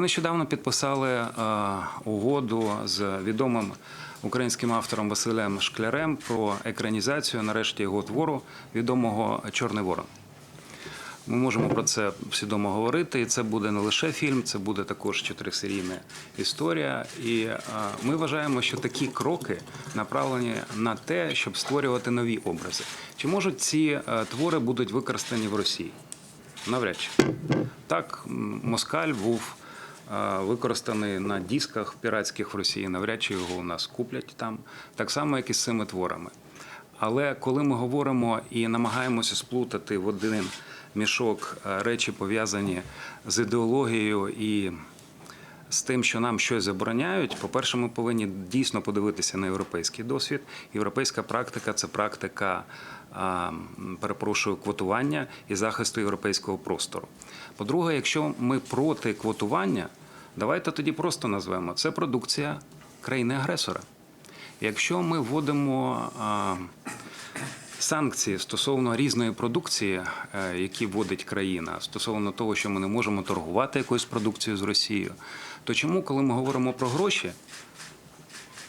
Нещодавно підписали е, угоду з відомим українським автором Василем Шклярем про екранізацію нарешті його твору відомого Чорний Ворон. Ми можемо про це свідомо говорити. І це буде не лише фільм, це буде також чотирисерійна історія. І е, ми вважаємо, що такі кроки направлені на те, щоб створювати нові образи. Чи можуть ці е, твори будуть використані в Росії? Навряд чи так, Москаль був використаний на дисках піратських в Росії. Навряд чи його у нас куплять там, так само, як і з цими творами. Але коли ми говоримо і намагаємося сплутати в один мішок речі, пов'язані з ідеологією і з тим, що нам щось забороняють, по-перше, ми повинні дійсно подивитися на європейський досвід. Європейська практика це практика, перепрошую, квотування і захисту європейського простору. По-друге, якщо ми проти квотування, давайте тоді просто назвемо це продукція країни-агресора. Якщо ми вводимо санкції стосовно різної продукції, е, які вводить країна, стосовно того, що ми не можемо торгувати якоюсь продукцією з Росією, то чому, коли ми говоримо про гроші,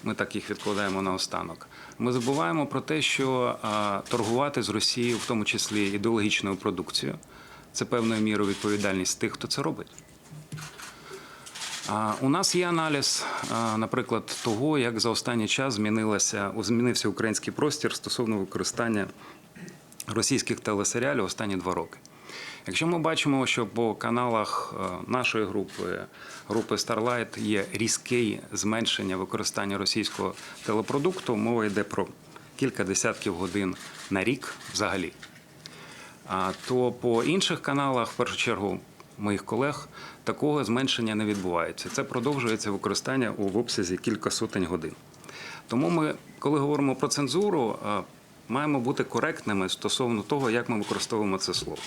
ми так їх відкладаємо на останок. Ми забуваємо про те, що торгувати з Росією, в тому числі ідеологічною продукцією, це певною мірою відповідальність тих, хто це робить. У нас є аналіз, наприклад, того, як за останній час змінилося, змінився український простір стосовно використання російських телесеріалів останні два роки. Якщо ми бачимо, що по каналах нашої групи, групи Starlight, є різке зменшення використання російського телепродукту, мова йде про кілька десятків годин на рік взагалі. То по інших каналах, в першу чергу, моїх колег, такого зменшення не відбувається. Це продовжується використання у обсязі кілька сотень годин. Тому ми, коли говоримо про цензуру, маємо бути коректними стосовно того, як ми використовуємо це слово.